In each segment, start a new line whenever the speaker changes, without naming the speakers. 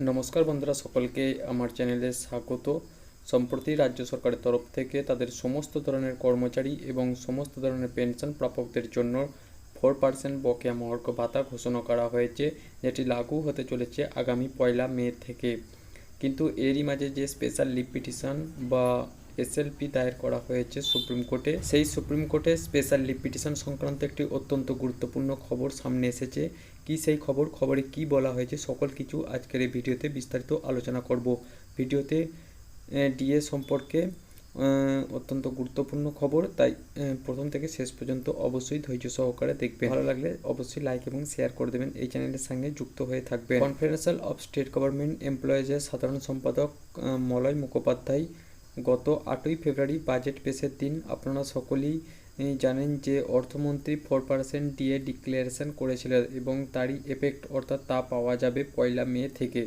নমস্কার বন্ধুরা, সকলকে আমার চ্যানেলে স্বাগত। সম্প্রতি রাজ্য সরকারের তরফ থেকে তাদের সমস্ত ধরনের কর্মচারী এবং সমস্ত ধরনের পেনশন প্রাপকদের জন্য ফোর পার্সেন্ট বকেয়া মহর্ক ভাতা ঘোষণা করা হয়েছে, যেটি লাগু হতে চলেছে আগামী পয়লা মে থেকে। কিন্তু এরই মাঝে যে স্পেশাল লিভ বা এসএলপি দায়ের করা হয়েছে সুপ্রিম কোর্টে। সেই সুপ্রিম কোর্টে স্পেশাল লিভ পিটিশন সংক্রান্ত একটি অত্যন্ত গুরুত্বপূর্ণ খবর সামনে এসেছে। কি সেই খবর, খবরে কি বলা হয়েছে, সকল কিছু আজকের এই ভিডিওতে বিস্তারিত আলোচনা করব। ভিডিওতে ডিএ সম্পর্কে অত্যন্ত গুরুত্বপূর্ণ খবর, তাই প্রথম থেকে শেষ পর্যন্ত অবশ্যই ধৈর্য সহকারে দেখবেন। ভালো লাগলে অবশ্যই লাইক এবং শেয়ার করে দেবেন। এই চ্যানেলের সঙ্গে যুক্ত হয়ে থাকবেন। কনফারেন্সাল অফ স্টেট গভর্নমেন্ট এমপ্লয়িজের সাধারণ সম্পাদক মলয় মুখোপাধ্যায় গত আটই ফেব্রুয়ারি বাজেট পেশের দিন। আপনারা সকলেই জানেন যে অর্থমন্ত্রী ফোর পার্সেন্ট ডিএ ডিক্লারেশন করেছিলেন এবং তারই এফেক্ট অর্থাৎ তা পাওয়া যাবে পয়লা মে থেকে।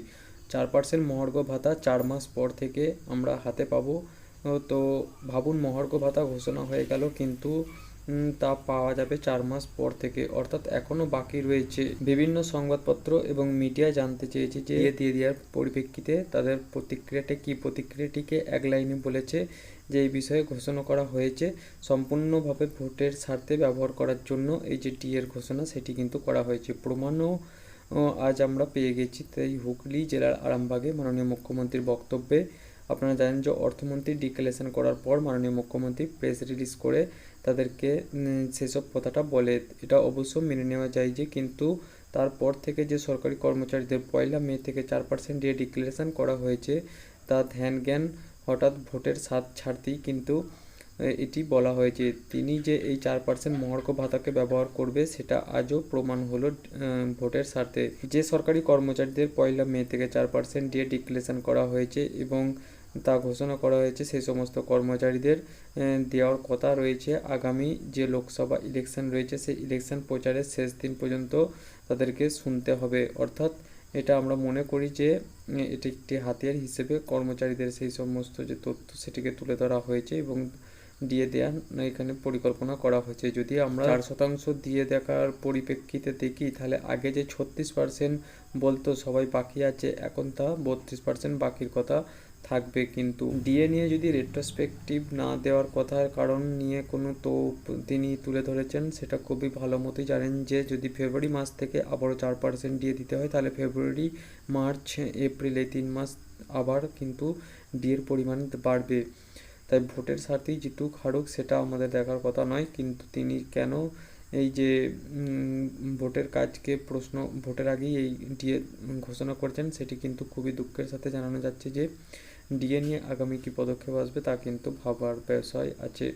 চার পার্সেন্ট মহার্ঘ ভাতা চার মাস পর থেকে আমরা হাতে পাবো। তো ভাবুন মহার্ঘ ভাতা ঘোষণা হয়ে গেল, কিন্তু তা পাওয়া যাবে চার মাস পর থেকে। অর্থাৎ এখনও বাকি রয়েছে বিভিন্ন সংবাদপত্র এবং মিডিয়া জানতে চেয়েছে যে এ দিয়ে দেওয়ার পরিপ্রেক্ষিতে তাদের প্রতিক্রিয়াটা কি? প্রতিক্রিয়াটিকে এক লাইনে বলেছে যে এই বিষয়ে ঘোষণা করা হয়েছে সম্পূর্ণভাবে ভোটের স্বার্থে ব্যবহার করার জন্য। এই যে ডিএর ঘোষণা, সেটি কিন্তু করা হয়েছে। প্রমাণও আজ আমরা পেয়ে গেছি। তাই হুগলি জেলার আরামবাগে মাননীয় মুখ্যমন্ত্রীর বক্তব্যে আপনারা জানেন যে অর্থমন্ত্রী ডিক্লারেশন করার পর মাননীয় মুখ্যমন্ত্রী প্রেস রিলিজ করে তাদেরকে সেসব কথাটা বলে। এটা অবশ্য মেনে নেওয়া যায় যে কিন্তু তারপর থেকে যে সরকারি কর্মচারীদের পয়লা মে থেকে চার পার্সেন্ট দিয়ে ডিক্লারেশন করা হয়েছে তা ধ্যান জ্ঞান হঠাৎ ভোটের স্বাদ ছাড়তেই কিন্তু এটি বলা হয়েছে। তিনি যে এই চার পার্সেন্ট মহার্ঘ ভাতাকে ব্যবহার করবে, সেটা আজও প্রমাণ হলো ভোটের স্বার্থে। যে সরকারি কর্মচারীদের পয়লা মে থেকে চার পার্সেন্ট দিয়ে ডিক্লারেশন করা হয়েছে এবং তা ঘোষণা করা হয়েছে। সেই সমস্ত কর্মচারীদের দেওয়ার কথা রয়েছে। আগামী যে লোকসভা ইলেকশন রয়েছে, সেই ইলেকশন প্রচারের শেষ দিন পর্যন্ত তাদেরকে শুনতে হবে। অর্থাৎ এটা আমরা মনে করি যে এটি একটি হাতিয়ার হিসেবে কর্মচারীদের সেই সমস্ত যে তথ্য, সেটিকে তুলে ধরা হয়েছে এবং দিয়ে দেওয়ার এখানে পরিকল্পনা করা হয়েছে। যদি আমরা চার শতাংশ দিয়ে দেখার পরিপ্রেক্ষিতে দেখি তাহলে আগে যে ছত্রিশ পার্সেন্ট বলতো সবাই বাকি আছে এখন তা বত্রিশ পার্সেন্ট বাকির কথা থাকবে। কিন্তু ডিএ নিয়ে যদি রেট্রোস্পেকটিভ না দেওয়ার কথার কারণ নিয়ে কোনো তো তিনি তুলে ধরেছেন সেটা খুবই ভালো মতোই জানেন যে যদি ফেব্রুয়ারি মাস থেকে আবারও চার পার্সেন্ট দিয়ে দিতে হয় তাহলে ফেব্রুয়ারি মার্চ এপ্রিল এই তিন মাস আবার কিন্তু ডিএর পরিমাণ বাড়বে। তাই ভোটের স্বার্থেই যেটুক হারুক সেটা আমাদের দেখার কথা নয়, কিন্তু তিনি কেন এই যে ভোটের কাজকে প্রশ্ন, ভোটের আগেই এই ডিএ ঘোষণা করছেন সেটি কিন্তু খুবই দুঃখের সাথে জানানো যাচ্ছে যে, ডিএ নিয়ে আগামী কী পদক্ষেপ আসবে তা কিন্তু ভাবার বিষয় আছে।